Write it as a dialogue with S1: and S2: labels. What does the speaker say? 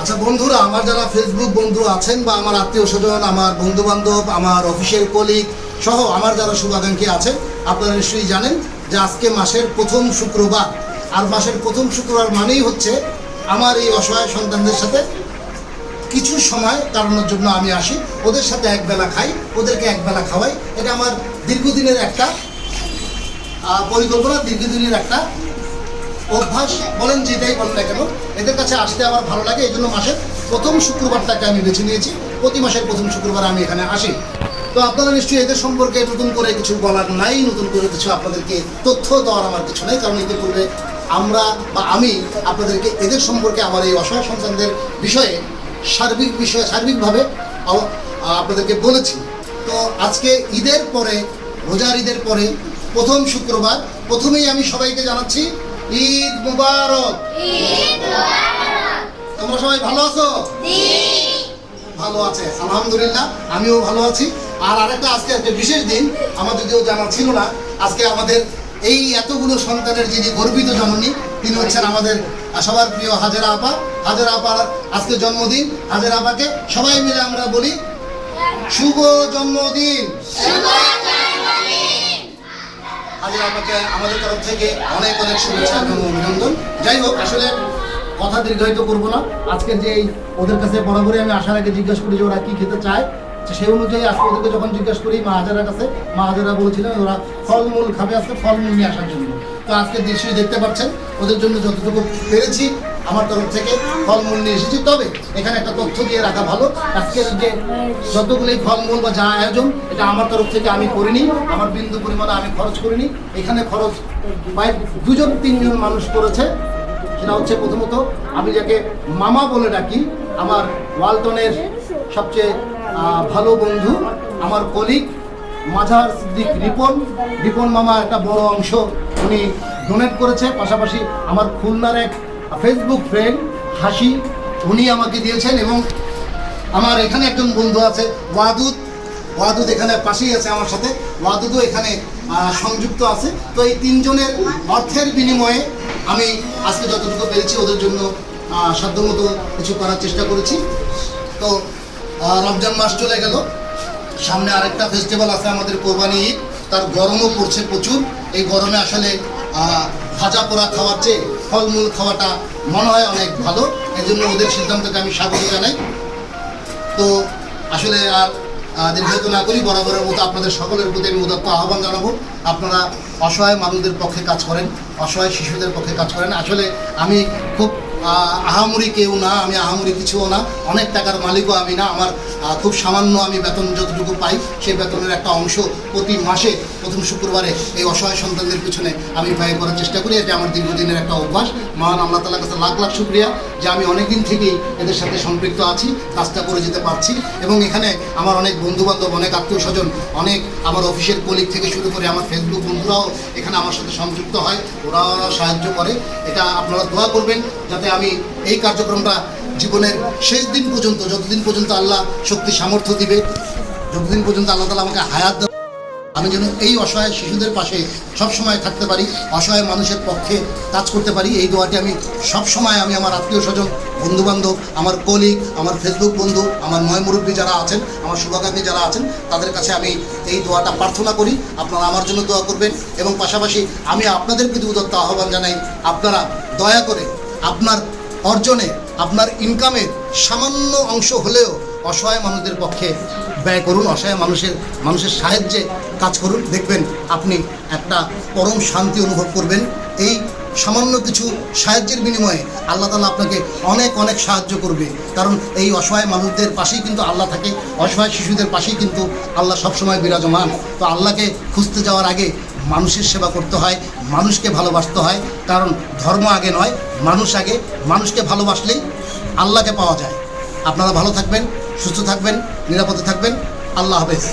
S1: আচ্ছা বন্ধুরা, আমার যারা ফেসবুক বন্ধু আছেন বা আমার আত্মীয় স্বজন, আমার বন্ধু বান্ধব আমার অফিসের কলিগ সহ আমার যারা শুভাকাঙ্ক্ষী আছেন, আপনারা নিশ্চয়ই জানেন যে আজকে মাসের প্রথম শুক্রবার। আর মাসের প্রথম শুক্রবার মানেই হচ্ছে আমার এই অসহায় সন্তানদের সাথে কিছু সময় কাটানোর জন্য আমি আসি। ওদের সাথে একবেলা খাই, ওদেরকে একবেলা খাওয়াই। এটা আমার দীর্ঘদিনের একটা পরিকল্পনা, দীর্ঘদিনের একটা অভ্যাস বলেন যেটাই বলেন না কেন, এদের কাছে আসতে আমার ভালো লাগে, এই জন্য মাসের প্রথম শুক্রবারটাকে আমি বেছে নিয়েছি। প্রতি মাসের প্রথম শুক্রবার আমি এখানে আসি। তো আপনারা নিশ্চয়ই এদের সম্পর্কে নতুন করে কিছু বলার নাই, নতুন করে কিছু আপনাদেরকে তথ্য দেওয়ার আমার কিছু নেই, কারণ এদের পূর্বে আমরা বা আমি আপনাদেরকে এদের সম্পর্কে আমার এই অসহায় সন্তানদের বিষয়ে সার্বিক বিষয়ে সার্বিকভাবে আপনাদেরকে বলেছি। তো আজকে ঈদের পরে, রোজার ঈদের পরে প্রথম শুক্রবার, প্রথমেই আমি সবাইকে জানাচ্ছি ঈদ মুবারক। তোমরা সবাই ভালো আছো? ভালো আছে আলহামদুলিল্লাহ আমিও ভালো আছি। আর আরেকটা আজকে একটা বিশেষ দিন আমার যদিও জানা ছিল না আজকে আমাদের এই এতগুলো সন্তানের যিনি গর্বিত জননী তিনি হচ্ছেন আমাদের সবার প্রিয় হাজেরা আপা। হাজেরা আপার আজকে জন্মদিন হাজেরা আপাকে সবাই মিলে আমরা বলি শুভ জন্মদিন। হাজির আমাকে, আমাদের তরফ থেকে অনেক অনেক শুভেচ্ছা এবং অভিনন্দন। যাই হোক, আসলে কথা দীর্ঘায়িত করব না। আজকে যে ওদের কাছে বরাবরই আমি আসার আগে জিজ্ঞাসা করি যে ওরা কি খেতে চায়। সেই অনুযায়ী আজকে ওদেরকে যখন জিজ্ঞাসা করি মা হাজারার কাছে, মা হাজারা বলেছিলেন ওরা ফলমূল খাবে আজকে, ফলমূল নিয়ে আসার জন্য। তো আজকে নিশ্চয়ই দেখতে পাচ্ছেন, ওদের জন্য যতটুকু পেরেছি। আমার তরফ থেকে ফলমূল নিয়ে এসেছি তবে এখানে একটা তথ্য দিয়ে রাখা ভালো। আজকের যে যতগুলি ফলমূল বা যা আয়োজন, এটা আমার তরফ থেকে আমি করিনি। আমার বিন্দু পরিমাণে আমি খরচ করিনি। এখানে খরচ প্রায় দুজন, তিনজন মানুষ করেছে। সেটা হচ্ছে প্রথমত, আমি যাকে মামা বলে ডাকি, আমার ওয়ালটনের সবচেয়ে ভালো বন্ধু, আমার কলিগ, মাঝার সিদ্দিক রিপন। রিপন মামা একটা বড় অংশ উনি ডোনেট করেছে। পাশাপাশি আমার খুলনার এক ফেসবুক ফ্রেন্ড হাসি, উনি আমাকে দিয়েছেন এবং আমার এখানে একজন বন্ধু আছে, ওয়াদুদ। ওয়াদুদ এখানে পাশেই আছে আমার সাথে। ওয়াদুদও এখানে সংযুক্ত আছে। তো এই তিনজনের অর্থের বিনিময়ে আমি আজকে যতটুকু পেরেছি ওদের জন্য সাধ্যমতো কিছু করার চেষ্টা করেছি। তো রমজান মাস চলে গেল। সামনে আরেকটা ফেস্টিভ্যাল আছে আমাদের কোরবানি ঈদ। তার গরমও পড়ছে প্রচুর। এই গরমে আসলে ভাজা পোড়া খাওয়ার চেয়ে ফলমূল খাওয়াটা মনে হয় অনেক ভালো। এই জন্য ওদের সিদ্ধান্তকে আমি স্বাগত জানাই। তো আসলে আর দীর্ঘায়িত না করি বরাবরের মতো আপনাদের সকলের প্রতি আমি উদাত্ত আহ্বান জানাব। আপনারা অসহায় মানুষদের পক্ষে কাজ করেন অসহায় শিশুদের পক্ষে কাজ করেন। আসলে আমি খুব আহ, আহামরি কেউ না আমি আহামরি কিছুও না। অনেক টাকার মালিকও আমি না আমার খুব সামান্য আমি বেতন যতটুকু পাই, সেই বেতনের একটা অংশ প্রতি মাসে প্রথম শুক্রবারে এই অসহায় সন্তানদের পিছনে আমি ব্যয় করার চেষ্টা করি। এটা আমার দীর্ঘদিনের একটা অভ্যাস। মহান আল্লাহ তালার কাছে লাখ লাখ শুক্রিয়া যে আমি অনেকদিন থেকেই এদের সাথে সম্পৃক্ত আছি, কাজটা করে যেতে পারছি এবং এখানে আমার অনেক বন্ধুবান্ধব, অনেক আত্মীয় স্বজন অনেক আমার অফিসের কলিগ থেকে শুরু করে আমার ফেসবুক বন্ধুরাও এখানে আমার সাথে সংযুক্ত হয়। ওরা সাহায্য করে। এটা আপনারা দোয়া করবেন যাতে আমি এই কার্যক্রমটা জীবনের শেষ দিন পর্যন্ত, যতদিন পর্যন্ত আল্লাহ শক্তি, সামর্থ্য দিবে, যতদিন পর্যন্ত আল্লাহ তালা আমাকে হায়াত দেবে, আমি যেন এই অসহায় শিশুদের পাশে সব সময় থাকতে পারি, অসহায় মানুষের পক্ষে কাজ করতে পারি। এই দোয়াটি আমি সব সময় আমি আমার আত্মীয় স্বজন, বন্ধুবান্ধব, আমার কলিগ আমার ফেসবুক বন্ধু, আমার ময় মুরব্বী যারা আছেন, আমার শুভাকাঙ্ক্ষী যারা আছেন, তাদের কাছে আমি এই দোয়াটা প্রার্থনা করি। আপনারা আমার জন্য দোয়া করবেন এবং পাশাপাশি আমি আপনাদের প্রতি উদত্ত আহ্বান জানাই, আপনারা দয়া করে আপনার অর্জনে আপনার ইনকামের সামান্য অংশ হলেও অসহায় মানুষদের পক্ষে ব্যয় করুন, অসহায় মানুষের মানুষের সাহায্যে কাজ করুন। দেখবেন আপনি একটা পরম শান্তি অনুভব করবেন। এই সামান্য কিছু সাহায্যের বিনিময়ে আল্লাহ তালা আপনাকে অনেক অনেক সাহায্য করবে। কারণ এই অসহায় মানুষদের পাশেই কিন্তু আল্লাহ থাকে, অসহায় শিশুদের পাশেই কিন্তু আল্লাহ সবসময় বিরাজমান। তো আল্লাহকে খুঁজতে যাওয়ার আগে মানুষের সেবা করতে হয় মানুষকে ভালোবাসতে হয়, কারণ ধর্ম আগে নয়, মানুষ আগে। মানুষকে ভালোবাসলেই আল্লাহকে পাওয়া যায়। আপনারা ভালো থাকবেন, সুস্থ থাকবেন, নিরাপদে থাকবেন। আল্লাহ হাফেজ।